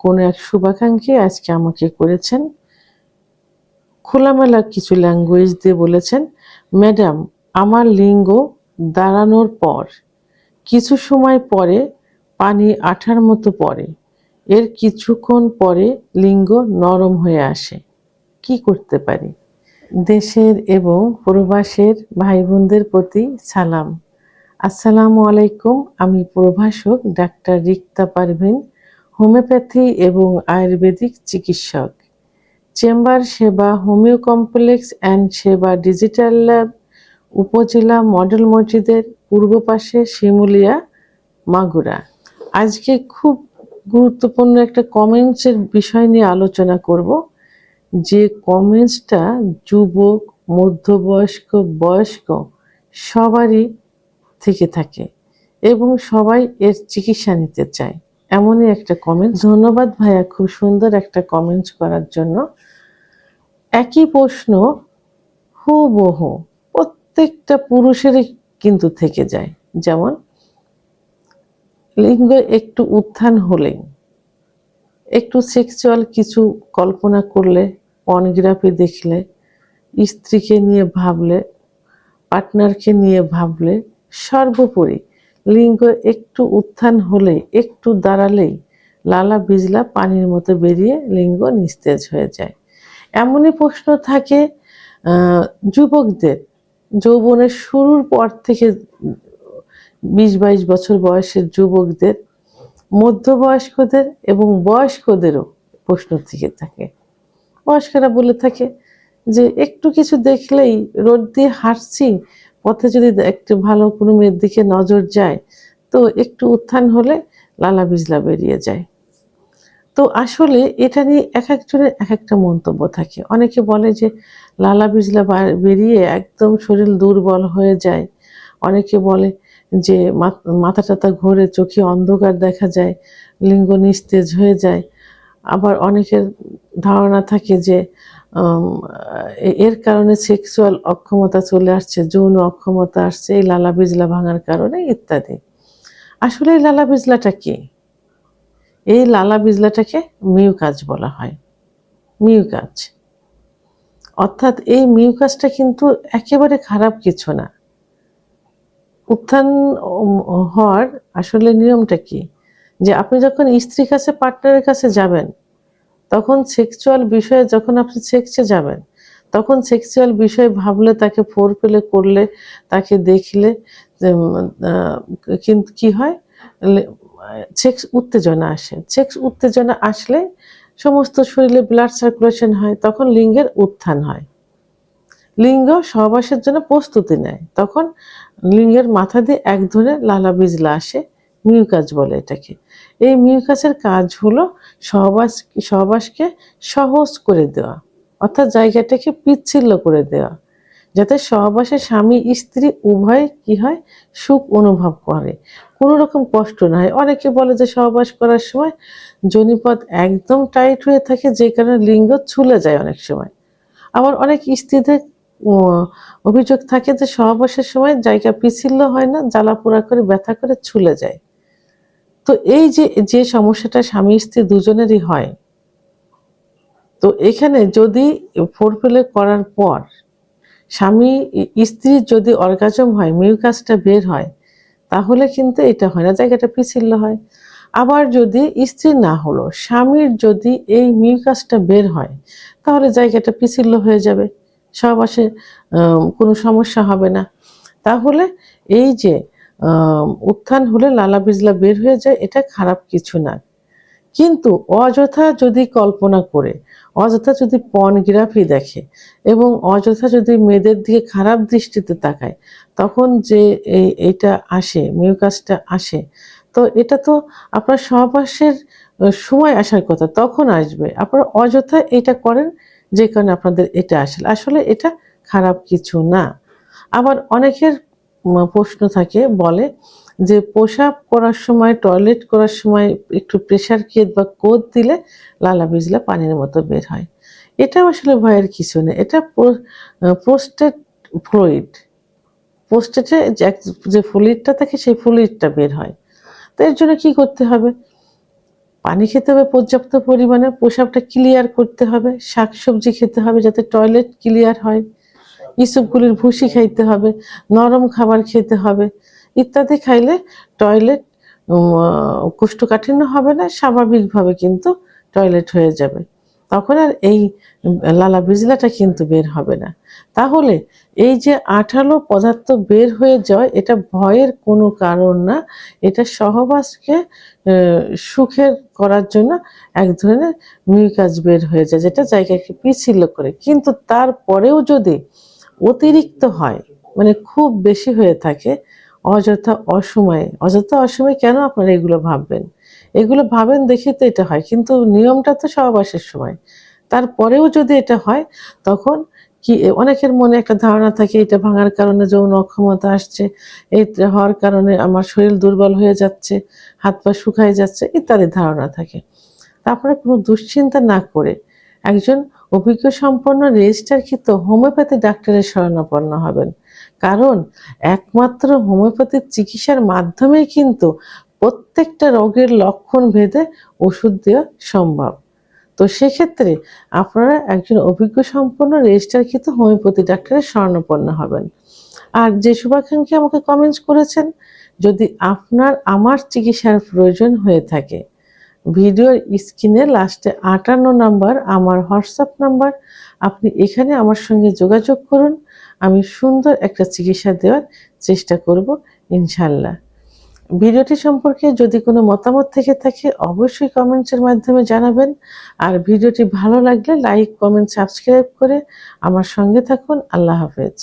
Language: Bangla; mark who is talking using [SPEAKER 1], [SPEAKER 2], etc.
[SPEAKER 1] কোনো এক শুভাকাঙ্ক্ষী আজকে আমাকে করেছেন। খোলামেলা কিছু ল্যাঙ্গুয়েজ দিয়ে বলেছেন ম্যাডাম আমার লিঙ্গ দাঁড়ানোর পর, কিছু সময় পরে পানি আঠার মতো পরে এর কিছুক্ষণ পরে লিঙ্গ নরম হয়ে আসে। কি করতে পারি? দেশের এবং প্রবাসের ভাই বোনদের প্রতি সালাম। আসসালামু আলাইকুম, আমি প্রভাষক ডাক্তার রিক্তা পারভিন। হোমিওপ্যাথি এবং আয়ুর্বেদিক চিকিৎসক। Chamber Seva homoeo complex and Seva digital lab উপজেলা মডেল মসজিদের পূর্ব পাশে শিমুলিয়া, মাগুরা। আজকে খুব গুরুত্বপূর্ণ একটা কমেন্টসের বিষয় নিয়ে আলোচনা করব, যে কমেন্টসটা যুবক, মধ্যবয়স্ক, বয়স্ক সবারই থেকে থাকে এবং সবাই এর চিকিৎসা নিতে চায়। এমনই একটা কমেন্ট ধন্যবাদ ভাইয়া, খুব সুন্দর একটা কমেন্টস করার জন্য। একই প্রশ্ন হু বহু প্রত্যেকটা পুরুষেরই কিন্তু থেকে যায়। যেমন, লিঙ্গ একটু উত্থান হলেই, একটু সেক্সুয়াল কিছু কল্পনা করলে পর্নোগ্রাফি দেখলে, স্ত্রীকে নিয়ে ভাবলে পার্টনারকে নিয়ে ভাবলে, সর্বোপরি লিঙ্গ একটু উত্থান হলে একটু দাঁড়ালেই লালা বিজলা পানির মতো বেরিয়ে লিঙ্গ নিস্তেজ হয়ে যায়। এমনই প্রশ্ন থাকে যুবকদের যৌবনের শুরুর পর থেকে বিশ বাইশ বছর বয়সের যুবকদের, মধ্যবয়স্কদের এবং বয়স্কদেরও প্রশ্ন থেকে থাকে। বয়স্করা বলে থাকে যে, একটু কিছু দেখলেই রোড দিয়ে হাঁটছি পথে যদি একটু ভালো কোনো মেয়ের দিকে নজর যায়, তো একটু উত্থান হলে লালা বিজলা বেরিয়ে যায়। তো আসলে এটা নিয়ে এক একজনের এক একটা মন্তব্য থাকে। অনেকে বলে যে, লালা বিজলা বেরিয়ে একদম শরীর দুর্বল হয়ে যায়। অনেকে বলে যে মাথ- টাথা ঘোরে, চোখে অন্ধকার দেখা যায়, লিঙ্গ নিস্তেজ হয়ে যায়। আবার অনেকের ধারণা থাকে যে এর কারণে সেক্সুয়াল অক্ষমতা চলে আসছে, যৌন অক্ষমতা আসছে, এই লালা বিজলা ভাঙার কারণে ইত্যাদি। আসলে এই লালা বিজলাটা কি? এই লালা বিজলাটাকে মিউকাজ বলা হয়। মিউকাজ। অর্থাৎ এই মিউকাসটা কিন্তু একেবারে খারাপ কিছু না। উত্থান হওয়ার আসলে নিয়মটা কি? যে আপনি যখন স্ত্রীর কাছে পার্টনারের কাছে যাবেন তখন সেক্সুয়াল বিষয়ে যখন আপনি সেক্সে যাবেন, তখন সেক্সুয়াল বিষয়ে ভাবলে, তাকে ফোর পেলে, করলে, তাকে দেখলে কিন্তু কি হয়? সেক্স উত্তেজনা আসে। সেক্স উত্তেজনা আসলে সমস্ত শরীরে ব্লাড সার্কুলেশন হয়, তখন লিঙ্গের উত্থান হয়। লিঙ্গ সহবাসের জন্য প্রস্তুতি নেয়। তখন লিঙ্গের মাথা দিয়ে এক ধরনের লালা বিজলা আসে। মিউকাস বলে এটাকে। এই মিউকাসের কাজ হলো সহবাস, সহবাসকে সহজ করে দেওয়া, অর্থাৎ জায়গাটাকে পিচ্ছিল্য করে দেওয়া, যাতে সহবাসে স্বামী, স্ত্রী উভয় কি হয়? সুখ অনুভব করে। কোনো রকম কষ্ট না হয়। অনেকে বলে যে সহবাস করার সময় জনিপদ একদম টাইট হয়ে থাকে, যে কারণে লিঙ্গ ছুলে যায় অনেক সময়। আবার অনেক স্ত্রীদের অভিযোগ থাকে যে সহবাসের সময় জায়গা পিছিল্য হয় না জ্বালা পোড়া করে, ব্যথা করে ছুলে যায়। তো এই যে যে সমস্যাটা স্বামী স্ত্রী দুজনেরই হয় তো এখানে যদি ফোরফেলে করার পর স্বামী স্ত্রীর যদি অর্গাজম হয় মিউকাসটা বের হয় তাহলে কিন্তু এটা হয় না জায়গাটা পিছিল্য হয়। আবার যদি স্ত্রী না হলো স্বামীর যদি এই মিউকাসটা বের হয় তাহলে জায়গাটা পিছিল্য হয়ে যাবে সহবাসে আহ, কোনো সমস্যা হবে না। তাহলে এই যে উত্থান হলে লালা বিজলা বের হয়ে যায়, এটা খারাপ কিছু না। কিন্তু অযথা যদি কল্পনা করে, অযথা যদি পর্নোগ্রাফি দেখে এবং অযথা যদি মেয়েদের দিকে খারাপ দৃষ্টিতে তাকায়, তখন যে এই এইটা আসে, মিউকাসটা আসে, তো এটা তো আপনার সহবাসের সময় আসার কথা, তখন আসবে। আপনারা অযথা এটা করেন যে কারণে আপনাদের এটা আসলে আসলে এটা খারাপ কিছু না। আবার অনেকের প্রশ্ন থাকে, বলে যে প্রসাব করার সময় টয়লেট করার সময় একটু প্রেশার কেদ বা কোদ দিলে লালা বিজলা পানির মতো বের হয়। এটা আসলে ভয়ের কিছু নেই এটা প্রোস্টেট ফ্লুইড প্রোস্টেটে যে ফ্লুইডটা থাকে, সেই ফ্লুইডটা বের হয়। তো এর জন্য কি করতে হবে? পানি খেতে হবে পর্যাপ্ত পরিমাণে প্রসাবটা ক্লিয়ার করতে হবে, শাকসবজি খেতে হবে যাতে টয়লেট ক্লিয়ার হয়। ইসবগুলির ভুসি খাইতে হবে, নরম খাবার খেতে হবে। ইত্যাদি খাইলে টয়লেট কোষ্ঠকাঠিন্য হবে না, স্বাভাবিকভাবে কিন্তু টয়লেট হয়ে যাবে। তখন আর এই লালা বিজলাটা কিন্তু বের হবে না। তাহলে এই যে আঠালো পদার্থ বের হয়ে যায়, এটা ভয়ের কোনো কারণ না। এটা সহবাসকে সুখের করার জন্য এক ধরনের মিউকাস বের হয়ে যায়, যেটা জায়গাকে পিছিল করে। কিন্তু তারপরেও যদি অতিরিক্ত হয় মানে খুব বেশি হয়ে থাকে অযথা অসময়ে। অযথা অসময়ে কেন আপনারা এগুলো ভাববেন? এগুলো ভাবেন দেখে তো এটা হয়, কিন্তু নিয়মটা তো সহবাসের সময়। তারপরেও যদি এটা হয়, তখন কি অনেকের মনে একটা ধারণা থাকে, এটা ভাঙার কারণে যৌন অক্ষমতা আসছে, এটা হওয়ার কারণে আমার শরীর দুর্বল হয়ে যাচ্ছে, হাত পা শুকায় যাচ্ছে, ইত্যাদি ধারণা থাকে। তারপরে কোনো দুশ্চিন্তা না করে একজন অভিজ্ঞ সম্পন্ন রেজিস্টারকৃত হোমিওপ্যাথি ডাক্তারের শরণাপন্ন হবেন। কারণ একমাত্র হোমিওপ্যাথির চিকিৎসার মাধ্যমেই কিন্তু প্রত্যেকটা রোগের লক্ষণ ভেদে ওষুধ দেওয়া সম্ভব। তো সেক্ষেত্রে আপনারা একজন অভিজ্ঞ সম্পন্ন রেজিস্টারকৃত হোমিওপ্যাথি ডাক্তারের শরণাপন্ন হবেন। আর যে শুভাকাঙ্ক্ষী আমাকে কমেন্টস করেছেন, যদি আপনার আমার চিকিৎসার প্রয়োজন হয়ে থাকে ভিডিওর স্ক্রিনে লাস্টে আটান্ন নাম্বার, আমার হোয়াটসঅ্যাপ নাম্বার। আপনি এখানে আমার সঙ্গে যোগাযোগ করুন। আমি সুন্দর একটা চিকিৎসা দেওয়ার চেষ্টা করব ইনশাল্লাহ ভিডিওটি সম্পর্কে যদি কোনো মতামত থেকে থাকে, অবশ্যই কমেন্টসের মাধ্যমে জানাবেন। আর ভিডিওটি ভালো লাগলে লাইক কমেন্ট সাবস্ক্রাইব করে আমার সঙ্গে থাকুন। আল্লাহ হাফেজ।